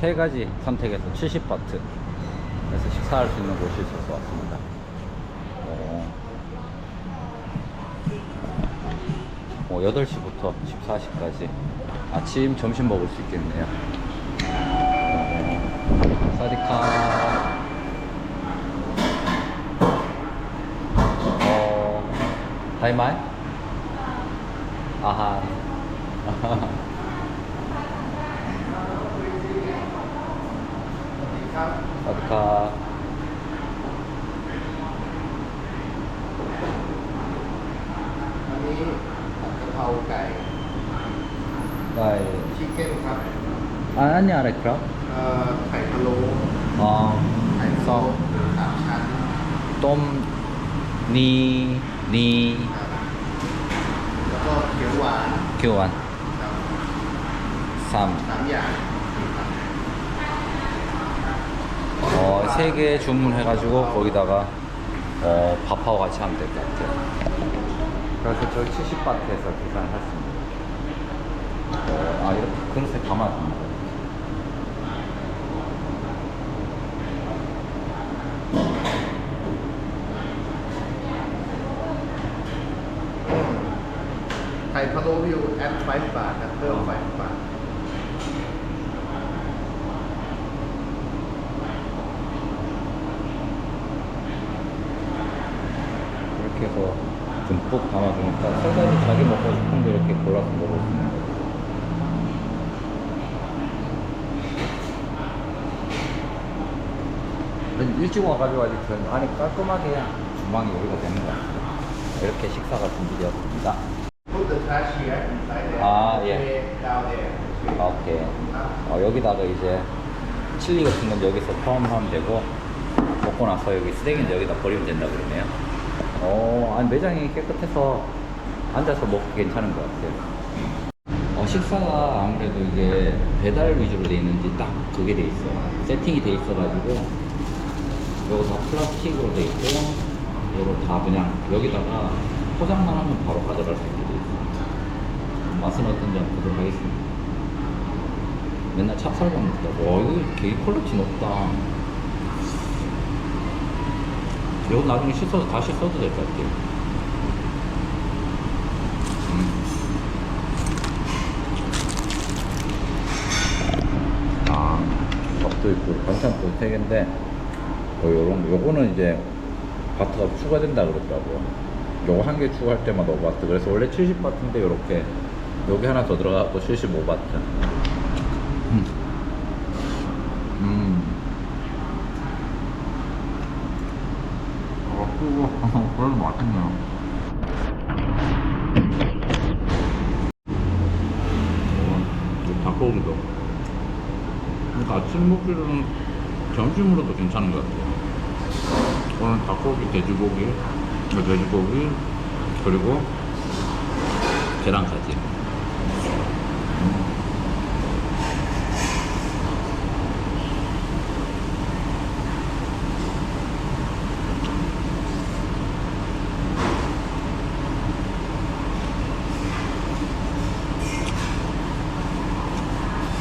세 가지 선택해서 70바트. 그래서 식사할 수 있는 곳이 있어서 왔습니다. 어, 어, 8시부터 14시까지 아침, 점심 먹을 수 있겠네요. 어, 사디카. 어, 타이마이? 아하. ครับสวัดีครับอันนี้ผัดกะเพราไก่ไก่ชิคเก้นครับอันนี้อะไรครับไข่พะโล้อ๋อไข่ซอโสามชั้นต้มนีนีแล้วก็เขียวหวานเขียวหวานสามสามอย่าง 어, 3개 주문해가지고 거기다가 어, 밥하고 같이 하면 될 것 같아요. 그래서 저 70바트에서 계산을 했습니다. 어, 아, 이렇게 그릇에 담아줍니다. 파도비우 앱 5바, 앱 5바. 듬뿍 담아주니까 세 가지 자기 먹고 싶은 거 이렇게 골라서 먹을 수 있는 거예요. 근데 일찍 와가지고 아직 전 안이 깔끔하게 주방이 여기가 되는 것 같아요. 이렇게 식사가 준비되었습니다. 아, 예. 아, 오케이. 어, 여기다가 이제 칠리 같은 건 여기서 포함하면 되고 먹고 나서 여기 쓰레기는 여기다 버리면 된다 그러네요. 어, 아니 매장이 깨끗해서 앉아서 먹기 괜찮은 것 같아요. 어, 식사가 아무래도 이게 배달 위주로 돼 있는지 딱 그게 돼 있어요. 세팅이 돼 있어가지고 요거 다 플라스틱으로 돼 있고 요거 다 그냥 여기다가 포장만 하면 바로 가져갈 수 있게 돼 있어요. 맛은 어떤지 한번 보도록 하겠습니다. 맨날 찹쌀밥 먹다가 와 이거 게 퀄리티 높다 이거 나중에 씻어서 다시 써도 될 것 같아요. 음. 아 밥도 있고 반찬도 세 개인데 뭐 요런 거 요거는 이제 바트가 추가된다 그러더라고요 요거 한 개 추가할 때마다 5바트. 그래서 원래 70바트인데 요렇게 여기 하나 더 들어가고 75바트 아, 뜨거. 그래도 맛있네요. 어, 닭고기도. 그러니까 아침 먹기로는 점심으로도 괜찮은 것 같아요. 오늘 닭고기, 돼지고기, 어, 돼지고기, 그리고 계란까지.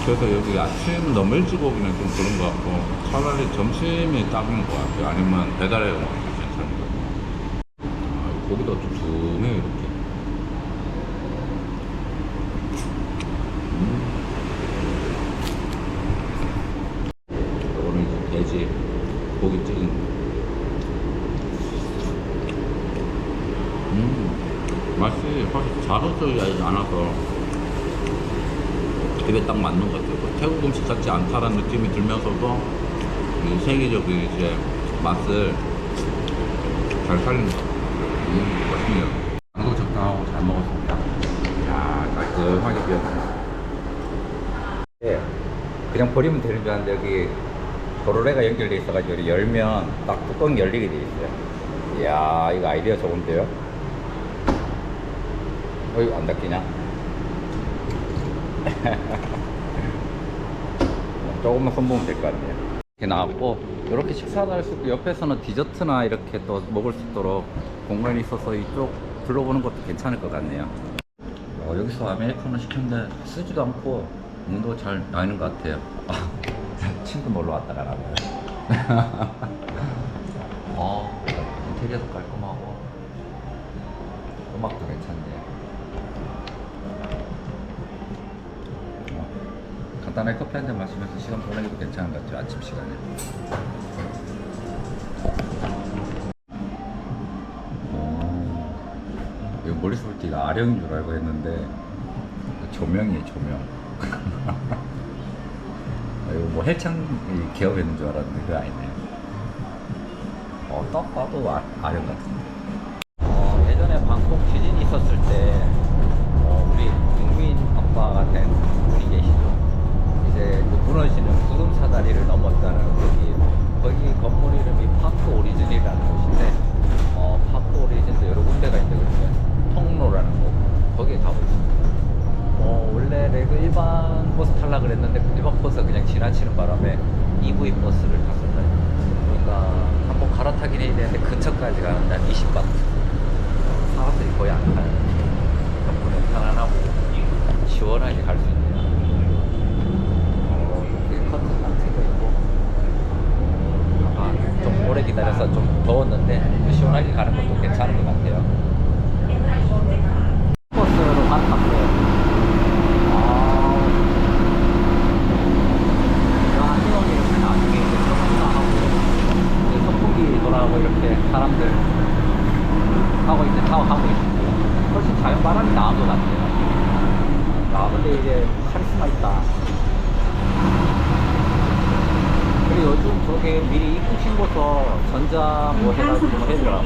그래서 여기 아침 너무 일찍 오기는 좀 그런 것 같고 차라리 점심이 딱인 것 같아요. 아니면 배달해 먹는 게 괜찮은 것 같아요. 아, 고기도 좀 두툼해요 이렇게. 음. 이거는 돼지 고기 거. 음 맛이 확실히 자극적이지 않아서 입에 딱 맞는 것 같아요. 뭐 태국 음식 같지 않다라는 느낌이 들면서도 이 세계적인 이제 맛을 잘 살린 것 같아요. 음, 맛있네요. 양도 적당하고 잘 먹었습니다. 야 깔끔하게 비었네요. 예, 그냥 버리면 되는 줄 알았는데 여기 도로래가 연결돼 있어가지고 이렇게 열면 딱 뚜껑이 열리게 돼 있어요. 이야 이거 아이디어 좋은데요? 어이 안 닦이냐? 조금만 손보면 될 것 같네요. 이렇게 나왔고 이렇게 식사도 할 수 있고 옆에서는 디저트나 이렇게 또 먹을 수 있도록 공간이 있어서 이쪽 둘러보는 것도 괜찮을 것 같네요. 어, 여기서 아메리카노 시켰는데 쓰지도 않고 온도 잘 나는 것 같아요. 친구 놀러 왔다라고. 어, 인테리어도 깔끔하고 간단하게 커피 한 잔 마시면서 시간 보내기도 괜찮은 것 같죠 아침 시간에. 어, 이거 머리 솔티가 아령인 줄 알고 했는데 조명이에요 조명. 아, 이거 뭐 헬창 개업했는 줄 알았는데 그거 아니네요. 어, 딱 봐도 아, 아령 같은데. 어, 예전에 방콕 지진이 있었을 때, 어, 우리 국민 아빠가 된 분이 계시죠. 이제 그 무너지는 구름 사다리를 넘었다는 거기, 거기 건물 이름이 파크 오리진이라는 곳인데, 어, 파크 오리진도 여러 군데가 있는데, 통로라는 곳, 거기에 가고 있습니다. 어, 원래 레그 일반 버스 탈라 그랬는데 그 일반 버스가 그냥 지나치는 바람에 EV 버스를 탔었다. 그러니까 한번 갈아타긴 해야 되는데 근처까지 가는데 한 20분. 사람들이 거의 안 타요. 덕분에 편안하고 시원하게 갈 수 있네요. 어, 여기 커튼 딱 트여 있고. 아, 좀 오래 기다려서 좀 더웠는데 시원하게 가는 것도 괜찮은 것 같아요. 버스로 갈아탔어요. 아, 안전이 이렇게 나중에 이제 하고 이제 선풍기 돌아가고 이렇게 사람들 하고 이제 타고 하고 있습니다. 훨씬 자연 바람이 나은 것 같아요. 아 근데 이제 카리스마 있다. 그리고 요즘 저게 미리 입국 신고서 전자 뭐 해가지고 뭐 해더라고.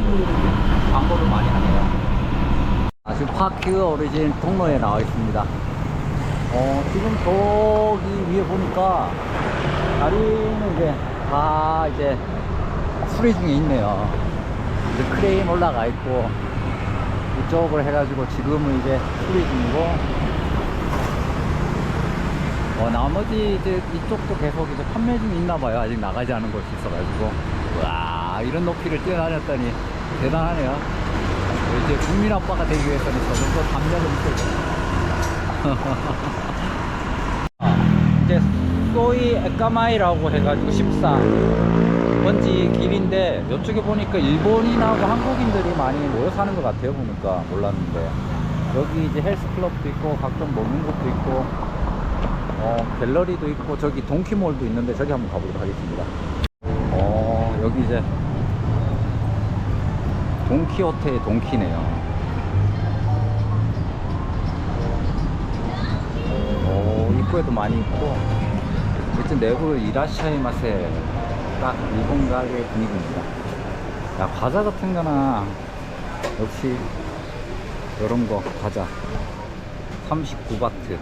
광고를 많이 하네요. 아, 지금 파크 오리진 통로에 나와 있습니다. 어, 지금 저기 위에 보니까 다리는 이제 다 이제 수리 중에 있네요. 이제 크레인 올라가 있고 이쪽을 해가지고 지금은 이제 수리 중이고 어, 나머지 이제 이쪽도 계속 이제 판매 중에 있나 봐요. 아직 나가지 않은 곳이 있어가지고 와 이런 높이를 뛰어다녔다니 대단하네요. 이제 국민 아빠가 되기 위해서는 저 정도 담력을 있어야 아, 이제 소이 에까마이라고 해가지고 14 번지 길인데 이쪽에 보니까 일본인하고 한국인들이 많이 모여 사는 것 같아요 보니까. 몰랐는데. 여기 이제 헬스클럽도 있고 각종 먹는 곳도 있고 어, 갤러리도 있고 저기 동키몰도 있는데 저기 한번 가보도록 하겠습니다. 어 여기 이제 동키호테의 동키네요. 오, 입구에도 많이 있고 일단 내부 이라샤이 맛에 딱 일본 가게 분위기입니다. 야 과자 같은 거나 역시 이런 거 과자 39바트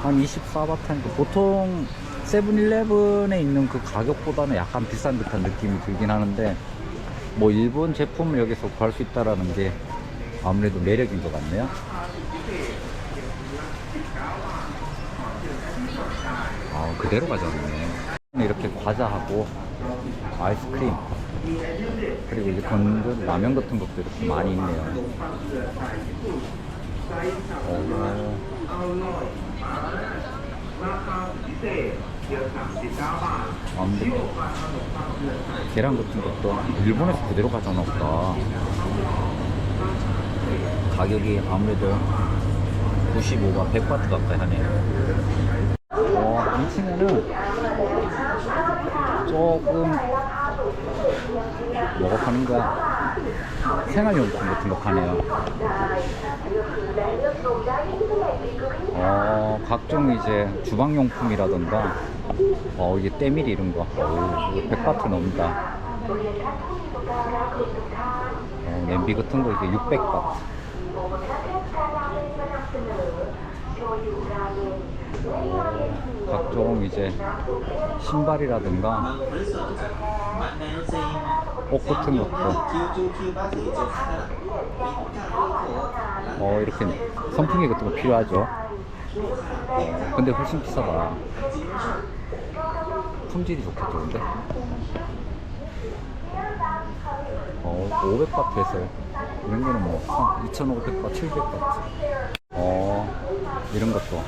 한 24바트니까 보통 세븐일레븐에 있는 그 가격보다는 약간 비싼 듯한 느낌이 들긴 하는데 뭐 일본 제품을 여기서 구할 수 있다라는 게 아무래도 매력인 것 같네요. 아, 그대로 가져왔네. 이렇게 과자하고 아이스크림 그리고 이제 건조 라면 같은 것도 이렇게 많이 있네요. 오. 완벽해. 계란 같은 것도 일본에서 그대로 가져오나 보다. 가격이 아무래도 95가 100바트 가까이 하네요. 어, 2층에는 조금 뭐가 파는 거야? 생활용품 같은 거 파네요. 어, 각종 이제 주방용품이라던가, 어, 이게 때밀이 이런 거. 어, 이거 100바트 넘는다. 어, 냄비 같은 거 이제 600바트. 각종 이제 신발이라든가 옷 같은 것도 어 이렇게 선풍기 같은 거 필요하죠. 어, 근데 훨씬 비싸다. 품질이 좋겠죠 근데? 어 500바트 했어요 이런 거는 뭐 2500바트 700바트. 어 이런 것도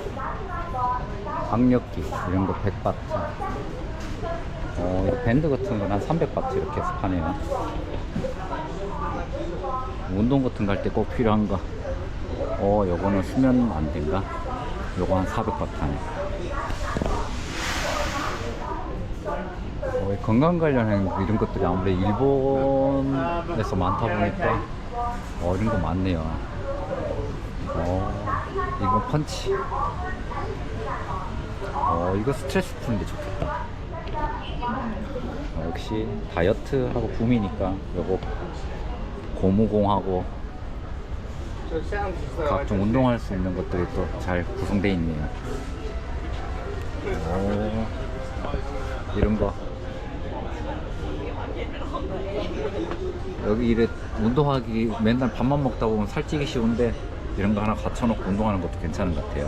악력기 이런 거 100바트. 어, 밴드 같은 건 한 300바트 이렇게 해서 파네요. 운동 같은 거 할 때 꼭 필요한 거. 어, 요거는 수면 안된가? 요거 한 400바트 하네. 어, 이 건강 관련한 이런 것들이 아무래도 일본에서 많다 보니까 어, 이런 거 많네요. 어, 이거 펀치. 어, 이거 스트레스 푸는데 좋겠다. 어, 역시 다이어트하고 붐이니까 요거 고무공하고 각종 운동할 수 있는 것들이 또 잘 구성되어 있네요. 오, 이런 거. 여기 이래 운동하기 맨날 밥만 먹다 보면 살찌기 쉬운데 이런 거 하나 갖춰놓고 운동하는 것도 괜찮은 것 같아요.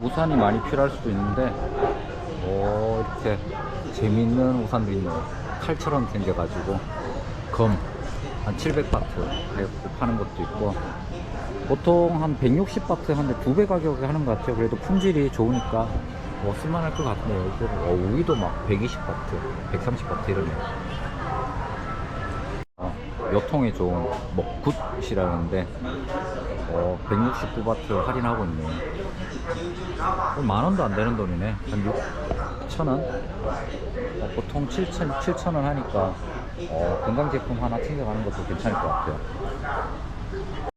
우산이 많이 필요할 수도 있는데, 오, 이렇게 재밌는 우산도 있네요. 칼처럼 생겨가지고, 검, 한 700바트 가격대 파는 것도 있고, 보통 한 160바트 하는데 두 배 가격에 하는 것 같아요. 그래도 품질이 좋으니까, 뭐, 쓸만할 것 같네요. 이거, 어, 우위도 막 120바트, 130바트 이러네요. 어, 요통에 좋은 먹굿이라는데 어, 169바트 할인하고 있네요. 어, 만 원도 안 되는 돈이네. 한 6천 원? 어, 보통 7천 7천 원 하니까 어, 건강 제품 하나 챙겨가는 것도 괜찮을 것 같아요.